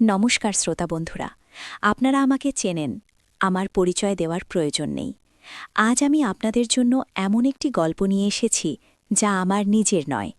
নমস্কার শ্রোতা বন্ধুরা, আপনারা আমাকে চেনেন, আমার পরিচয় দেওয়ার প্রয়োজন নেই। আজ আমি আপনাদের জন্য এমন একটি গল্প নিয়ে এসেছি, যা আমার নিজের নয়,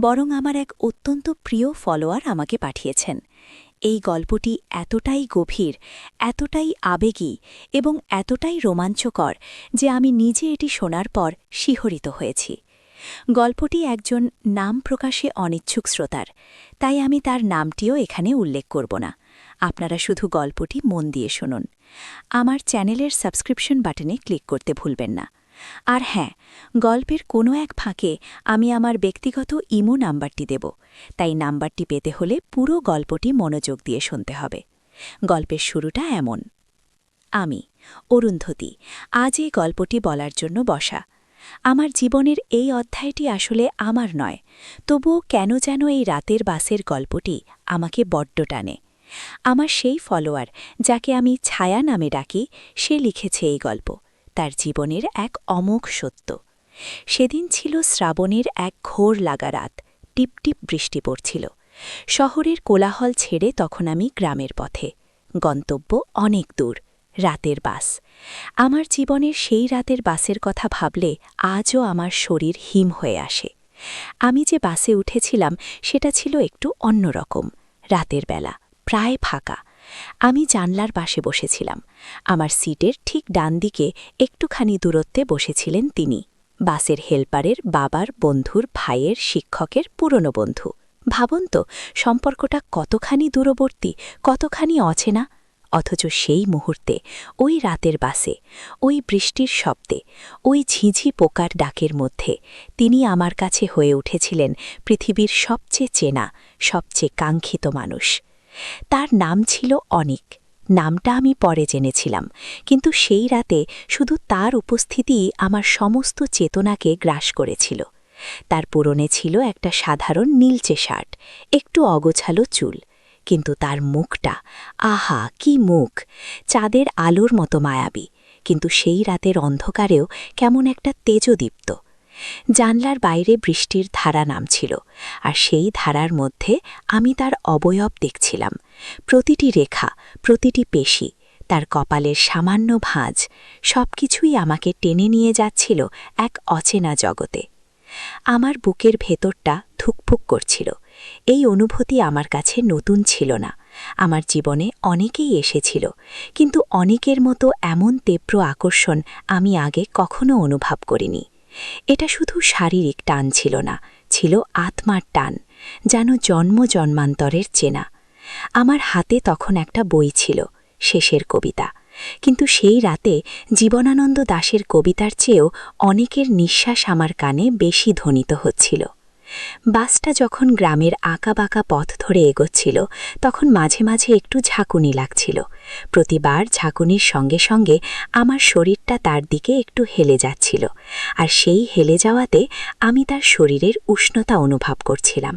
বরং আমার এক অত্যন্ত প্রিয় ফলোয়ার আমাকে পাঠিয়েছেন। এই গল্পটি এতটাই গভীর, এতটাই আবেগী এবং এতটাই রোমাঞ্চকর যে আমি নিজে এটি শোনার পর শিহরিত হয়েছি। গল্পটি একজন নাম প্রকাশে অনিচ্ছুক শ্রোতার, তাই আমি তার নামটিও এখানে উল্লেখ করব না। আপনারা শুধু গল্পটি মন দিয়ে শুনুন। আমার চ্যানেলের সাবস্ক্রিপশন বাটনে ক্লিক করতে ভুলবেন না। আর হ্যাঁ গল্পের কোনো এক ফাঁকে আমি আমার ব্যক্তিগত ইমো নাম্বারটি দেব, তাই নাম্বারটি পেতে হলে পুরো গল্পটি মনোযোগ দিয়ে শুনতে হবে। গল্পের শুরুটা এমন। আমি, অরুন্ধতী, আজ এই গল্পটি বলার জন্য বসা। আমার জীবনের এই অধ্যায়টি আসলে আমার নয়, তবুও কেন যেন এই রাতের বাসের গল্পটি আমাকে বড্ড টানে। আমার সেই ফলোয়ার যাকে আমি ছায়া নামে ডাকি, সে লিখেছে এই গল্প, তার জীবনের এক অমোঘ সত্য। সেদিন ছিল শ্রাবণের এক ঘোর লাগা রাত টিপটিপ বৃষ্টি পড়ছিল। শহরের কোলাহল ছেড়ে তখন আমি গ্রামের পথে, গন্তব্য অনেক দূর। রাতের বাস। আমার জীবনের সেই রাতের বাসের কথা ভাবলে আজও আমার শরীর হিম হয়ে আসে। আমি যে বাসে উঠেছিলাম, সেটা ছিল একটু অন্যরকম রাতের বেলা, প্রায় ফাঁকা। আমি জানলার পাশে বসেছিলাম। আমার সিটের ঠিক ডান দিকে একটুখানি দূরত্বে বসেছিলেন তিনি, বাসের হেল্পারের বাবার বন্ধুর ভাইয়ের শিক্ষকের পুরনো বন্ধু। ভাবুন তো, সম্পর্কটা কতখানি দূরবর্তী, কতখানি অচেনা। অথচ সেই মুহূর্তে, ওই রাতের বাসে, ওই বৃষ্টির শব্দে, ওই ঝিঝি পোকার ডাকের মধ্যে তিনি আমার কাছে হয়ে উঠেছিলেন পৃথিবীর সবচেয়ে চেনা, সবচেয়ে কাঙ্ক্ষিত মানুষ। তার নাম ছিল অনিক। নামটা আমি পরে জেনেছিলাম, কিন্তু সেই রাতে শুধু তার উপস্থিতিই আমার সমস্ত চেতনাকে গ্রাস করেছিল। তার পুরনে ছিল একটা সাধারণ নীলচে শার্ট, একটু অগোছালো চুল। কিন্তু তার মুখটা, আহা, কি মুখ! চাঁদের আলোর মতো মায়াবী, কিন্তু সেই রাতের অন্ধকারেও কেমন একটা তেজদীপ্ত। জানলার বাইরে বৃষ্টির ধারা নামছিল, আর সেই ধারার মধ্যে আমি তার অবয়ব দেখছিলাম। প্রতিটি রেখা, প্রতিটি পেশি, তার কপালের সামান্য ভাঁজ সব কিছুই আমাকে টেনে নিয়ে যাচ্ছিল এক অচেনা জগতে। আমার বুকের ভেতরটা ধুকফুক করছিল এই অনুভূতি আমার কাছে নতুন ছিল না। আমার জীবনে অনেকেই এসেছিল, কিন্তু অনেকের মতো এমন তীব্র আকর্ষণ আমি আগে কখনো অনুভব করিনি। এটা শুধু শারীরিক টান ছিল না, ছিল আত্মার টান, যেন জন্ম জন্মান্তরের চেনা। আমার হাতে তখন একটা বই ছিল, শেষের কবিতা, কিন্তু সেই রাতে জীবনানন্দ দাশের কবিতার চেয়েও অনেকের নিঃশ্বাস আমার কানে বেশি ধ্বনিত হচ্ছিল। বাসটা যখন গ্রামের আঁকা বাঁকা পথ ধরে এগোচ্ছিল, তখন মাঝে মাঝে একটু ঝাঁকুনি লাগছিল। প্রতিবার ঝাঁকুনির সঙ্গে সঙ্গে আমার শরীরটা তার দিকে একটু হেলে যাচ্ছিল, আর সেই হেলে যাওয়াতে আমি তার শরীরের উষ্ণতা অনুভব করছিলাম।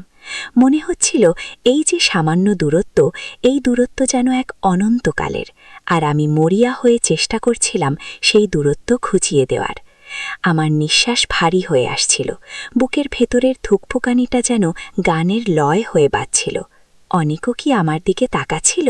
মনে হচ্ছিল, এই যে সামান্য দূরত্ব, এই দূরত্ব যেন এক অনন্তকালের, আর আমি মরিয়া হয়ে চেষ্টা করছিলাম সেই দূরত্ব খুঁচিয়ে দেওয়ার। আমার নিঃশ্বাস ভারী হয়ে আসছিল। বুকের ভেতরের থুকফুকানিটা যেন গানের লয় হয়ে বাজছিল। অনেকও কি আমার দিকে তাকাচ্ছিল?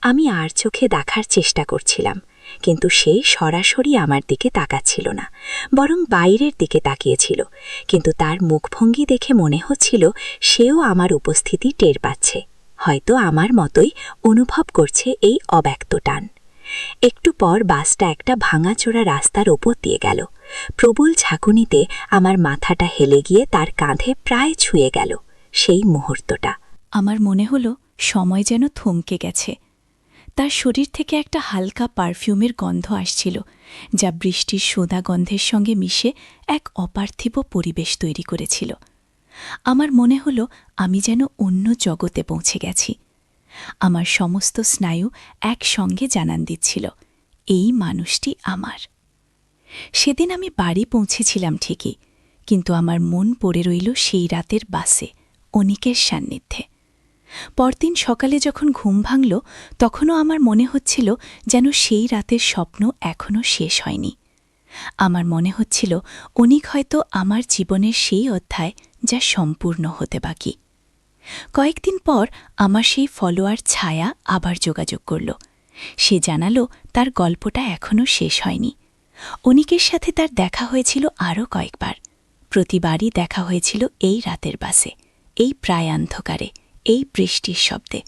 আমি আর চোখে দেখার চেষ্টা করছিলাম, কিন্তু সে সরাসরি আমার দিকে তাকাচ্ছিল না, বরং বাইরের দিকে তাকিয়েছিল। কিন্তু তার মুখভঙ্গি দেখে মনে হচ্ছিল সেও আমার উপস্থিতি টের পাচ্ছে। হয়তো আমার মতোই অনুভব করছে এই অব্যক্ত টান। একটু পর বাসটা একটা ভাঙাচোরা রাস্তার ওপর দিয়ে গেল। প্রবল ঝাঁকুনিতে আমার মাথাটা হেলে গিয়ে তার কাঁধে প্রায় ছুঁয়ে গেল সেই মুহূর্তটা। আমার মনে হলো সময় যেন থমকে গেছে। তার শরীর থেকে একটা হালকা পারফিউমের গন্ধ আসছিল, যা বৃষ্টির সোদা গন্ধের সঙ্গে মিশে এক অপার্থিব পরিবেশ তৈরি করেছিল। আমার মনে হলো আমি যেন অন্য জগতে পৌঁছে গেছি। আমার সমস্ত স্নায়ু একসঙ্গে জানান দিচ্ছিল, এই মানুষটি আমার। সেদিন আমি বাড়ি পৌঁছেছিলাম ঠিকই, কিন্তু আমার মন পড়ে রইল সেই রাতের বাসে, অনিকের সান্নিধ্যে। পরদিন সকালে যখন ঘুম ভাঙল, তখনও আমার মনে হচ্ছিল যেন সেই রাতের স্বপ্ন এখনও শেষ হয়নি। আমার মনে হচ্ছিল অনিক হয়তো আমার জীবনের সেই অধ্যায় যা সম্পূর্ণ হতে বাকি। কয়েকদিন পর আমার সেই ফলোয়ার ছায়া আবার যোগাযোগ করল। সে জানালো তার গল্পটা এখনও শেষ হয়নি। অনিকের সাথে তার দেখা হয়েছিল আরও কয়েকবার। প্রতিবারই দেখা হয়েছিল এই রাতের বাসে, এই প্রায় অন্ধকারে, এই বৃষ্টির শব্দে।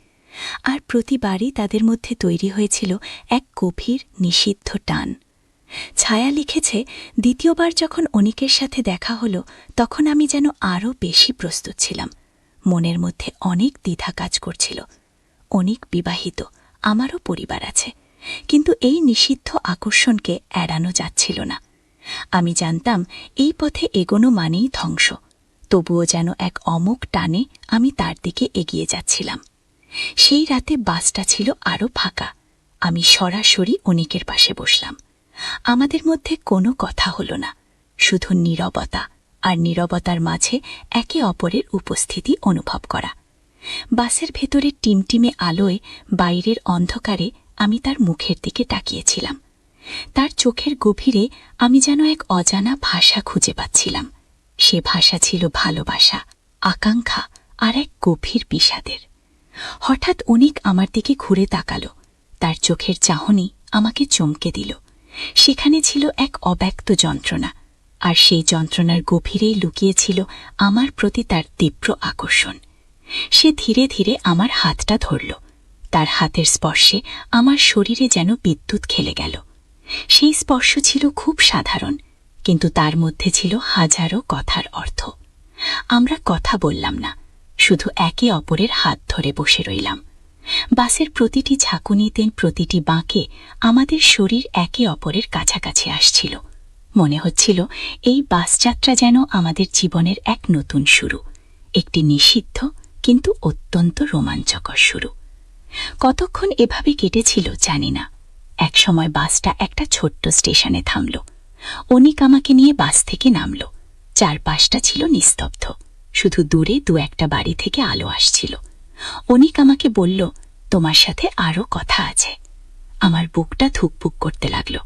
আর প্রতিবারই তাদের মধ্যে তৈরি হয়েছিল এক গভীর নিষিদ্ধ টান। ছায়া লিখেছে, দ্বিতীয়বার যখন অনিকের সাথে দেখা হলো, তখন আমি যেন আরও বেশি প্রস্তুত ছিলাম। মনের মধ্যে অনেক দ্বিধা কাজ করছিল। অনেক বিবাহিত, আমারও পরিবার আছে। কিন্তু এই নিষিদ্ধ আকর্ষণকে এড়ানো যাচ্ছিল না। আমি জানতাম, এই পথে এগোনো মানেই ধ্বংস। তবুও যেন এক অমুক টানে আমি তার দিকে এগিয়ে যাচ্ছিলাম। সেই রাতে বাসটা ছিল আরও ফাঁকা। আমি সরাসরি অনিকের পাশে বসলাম। আমাদের মধ্যে কোনো কথা হল না, শুধু নীরবতা। আর নীরবতার মাঝে একে অপরের উপস্থিতি অনুভব করা। বাসের ভেতরে টিমটিমে আলোয়, বাইরের অন্ধকারে আমি তার মুখের দিকে তাকিয়েছিলাম। তার চোখের গভীরে আমি যেন এক অজানা ভাষা খুঁজে পাচ্ছিলাম। সে ভাষা ছিল ভালোবাসা, আকাঙ্ক্ষা আর এক গভীর বিষাদের। হঠাৎ অনিক আমার দিকে ঘুরে তাকালো। তার চোখের চাহনি আমাকে চমকে দিল। সেখানে ছিল এক অব্যক্ত যন্ত্রণা। আর সেই যন্ত্রণার গভীরেই লুকিয়েছিল আমার প্রতি তার তীব্র আকর্ষণ। সে ধীরে ধীরে আমার হাতটা ধরল। তার হাতের স্পর্শে আমার শরীরে যেন বিদ্যুৎ খেলে গেল। সেই স্পর্শ ছিল খুব সাধারণ, কিন্তু তার মধ্যে ছিল হাজারো কথার অর্থ। আমরা কথা বললাম না, শুধু একে অপরের হাত ধরে বসে রইলাম। বাসের প্রতিটি ঝাঁকুনিতে প্রতিটি বাঁকে আমাদের শরীর একে অপরের কাছাকাছি আসছিল। মনে হচ্ছিল এই বাসযাত্রা যেন আমাদের জীবনের এক নতুন শুরু, একটি নিষিদ্ধ কিন্তু অত্যন্ত রোমাঞ্চকর শুরু। কতক্ষণ এভাবে কেটেছিল জানি না। একসময় বাসটা একটা ছোট্ট স্টেশনে থামল। অনিক আমাকে নিয়ে বাস থেকে নামল। চারপাশটা ছিল নিস্তব্ধ। শুধু দূরে দু একটা বাড়ি থেকে আলো আসছিল। অনিক আমাকে বলল, তোমার সাথে আরও কথা আছে। আমার বুকটা ধুকপুক করতে লাগল।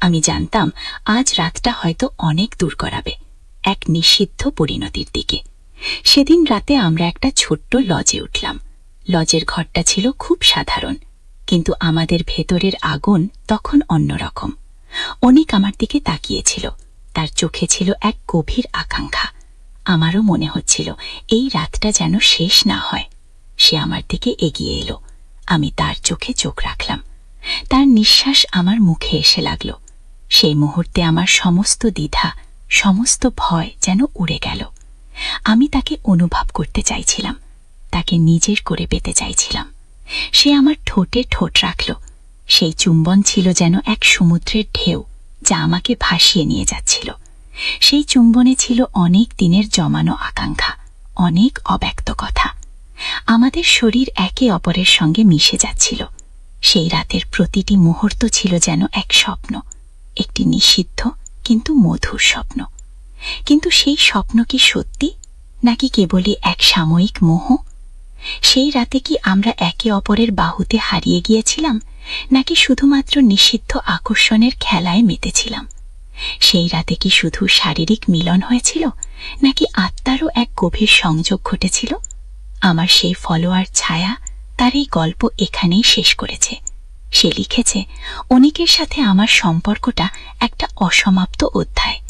আমি জানতাম আজ রাতটা হয়তো অনেক দূর করাবে এক নিষিদ্ধ পরিণতির দিকে। সেদিন রাতে আমরা একটা ছোট্ট লজে উঠলাম। লজের ঘরটা ছিল খুব সাধারণ, কিন্তু আমাদের ভেতরের আগুন তখন অন্যরকম অনেক আমার দিকে তাকিয়েছিল, তার চোখে ছিল এক গভীর আকাঙ্ক্ষা। আমারও মনে হচ্ছিল, এই রাতটা যেন শেষ না হয়। সে আমার দিকে এগিয়ে এলো, আমি তার চোখে চোখ রাখলাম। তার নিঃশ্বাস আমার মুখে এসে লাগল। সেই মুহূর্তে আমার সমস্ত দ্বিধা, সমস্ত ভয় যেন উড়ে গেল। আমি তাকে অনুভব করতে চাইছিলাম, তাকে নিজের করে পেতে চাইছিলাম। সে আমার ঠোঁটে ঠোঁট রাখল। সেই চুম্বন ছিল যেন এক সমুদ্রের ঢেউ যা আমাকে ভাসিয়ে নিয়ে যাচ্ছিল। সেই চুম্বনে ছিল অনেক দিনের জমানো আকাঙ্ক্ষা, অনেক অব্যক্ত কথা। আমাদের শরীর একে অপরের সঙ্গে মিশে যাচ্ছিল। সেই রাতের প্রতিটি মুহূর্ত ছিল যেন এক স্বপ্ন। একটি নিষিদ্ধ, কিন্তু মধুর স্বপ্ন। কিন্তু সেই স্বপ্ন কি সত্যি, নাকি কেবলই এক সাময়িক মোহ? সেই রাতে কি আমরা একে অপরের বাহুতে হারিয়ে গিয়েছিলাম, নাকি শুধুমাত্র নিষিদ্ধ আকর্ষণের খেলায় মেতেছিলাম? সেই রাতে কি শুধু শারীরিক মিলন হয়েছিল, নাকি আত্মারও এক গভীর সংযোগ ঘটেছিল? আমার সেই ফলোয়ার ছায়া, তার এই গল্প এখানেই শেষ করেছে। সে লিখেছে, অনিকের সাথে আমার সম্পর্কটা একটা অসমাপ্ত অধ্যায়।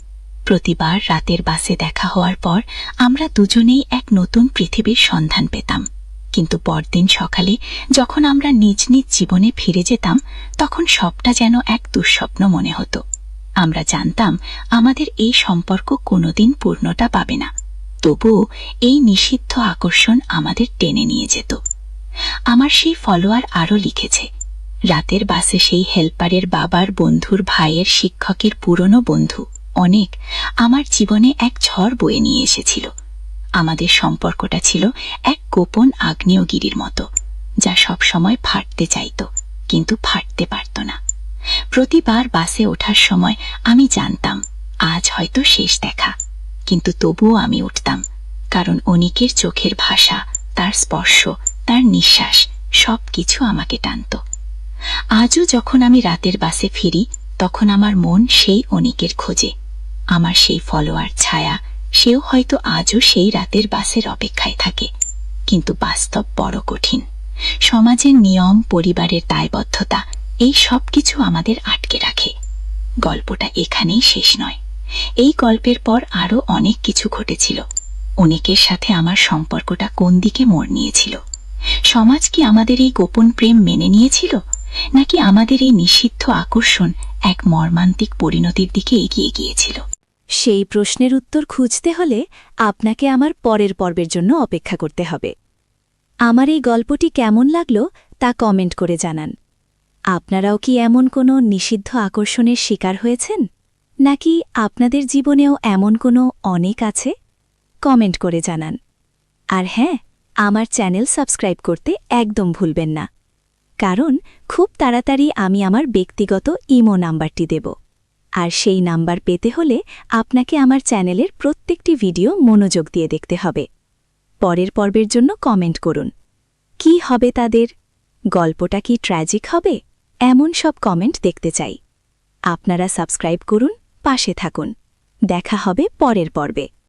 প্রতিবার রাতের বাসে দেখা হওয়ার পর আমরা দুজনেই এক নতুন পৃথিবীর সন্ধান পেতাম। কিন্তু পরদিন সকালে যখন আমরা নিজ নিজ জীবনে ফিরে যেতাম, তখন সবটা যেন এক দুঃস্বপ্ন মনে হতো। আমরা জানতাম, আমাদের এই সম্পর্ক কোনোদিন পূর্ণতা পাবে না। তবুও এই নিষিদ্ধ আকর্ষণ আমাদের টেনে নিয়ে যেত। আমার সেই ফলোয়ার আরও লিখেছে রাতের বাসে সেই হেল্পারের বাবার বন্ধুর ভাইয়ের শিক্ষকের পুরনো বন্ধু, অনেক, আমার জীবনে এক ঝড় বয়ে নিয়ে এসেছিল। আমাদের সম্পর্কটা ছিল এক গোপন আগ্নেয়গিরির মতো, যা সব সময় ফাটতে চাইত, কিন্তু ফাটতে পারত না। প্রতিবার বাসে ওঠার সময় আমি জানতাম, আজ হয়তো শেষ দেখা, কিন্তু তবুও আমি উঠতাম, কারণ অনিকের চোখের ভাষা, তার স্পর্শ, তার নিঃশ্বাস সব কিছু আমাকে টানত। আজও যখন আমি রাতের বাসে ফিরি, তখন আমার মন সেই অনিকের খোঁজে। আমার সেই ফলোয়ার ছায়া, সেও হয়তো আজও সেই রাতের বাসের অপেক্ষায় থাকে। কিন্তু বাস্তব বড় কঠিন। সমাজের নিয়ম, পরিবারের দায়বদ্ধতা, এই সব কিছু আমাদের আটকে রাখে। গল্পটা এখানেই শেষ নয়। এই গল্পের পর আরও অনেক কিছু ঘটেছিল। অনেকের সাথে আমার সম্পর্কটা কোন দিকে মোড় নিয়েছিল? সমাজ কি আমাদের এই গোপন প্রেম মেনে নিয়েছিল? নাকি আমাদের এই নিষিদ্ধ আকর্ষণ এক মর্মান্তিক পরিণতির দিকে এগিয়ে গিয়েছিল? সেই প্রশ্নের উত্তর খুঁজতে হলে আপনাকে আমার পরের পর্বের জন্য অপেক্ষা করতে হবে। আমার এই গল্পটি কেমন লাগল তা কমেন্ট করে জানান। আপনারাও কি এমন কোনো নিষিদ্ধ আকর্ষণের শিকার হয়েছেন? নাকি আপনাদের জীবনেও এমন কোনো অনেক আছে? কমেন্ট করে জানান। আর হ্যাঁ আমার চ্যানেল সাবস্ক্রাইব করতে একদম ভুলবেন না। কারণ খুব তাড়াতাড়ি আমি আমার ব্যক্তিগত ইমো নাম্বারটি দেব। আর সেই নাম্বার পেতে হলে আপনাকে আমার চ্যানেলের প্রত্যেকটি ভিডিও মনোযোগ দিয়ে দেখতে হবে। পরের পর্বের জন্য কমেন্ট করুন। কি হবে তাদের? গল্পটা কি ট্র্যাজিক হবে? এমন সব কমেন্ট দেখতে চাই। আপনারা সাবস্ক্রাইব করুন, পাশে থাকুন। দেখা হবে পরের পর্বে।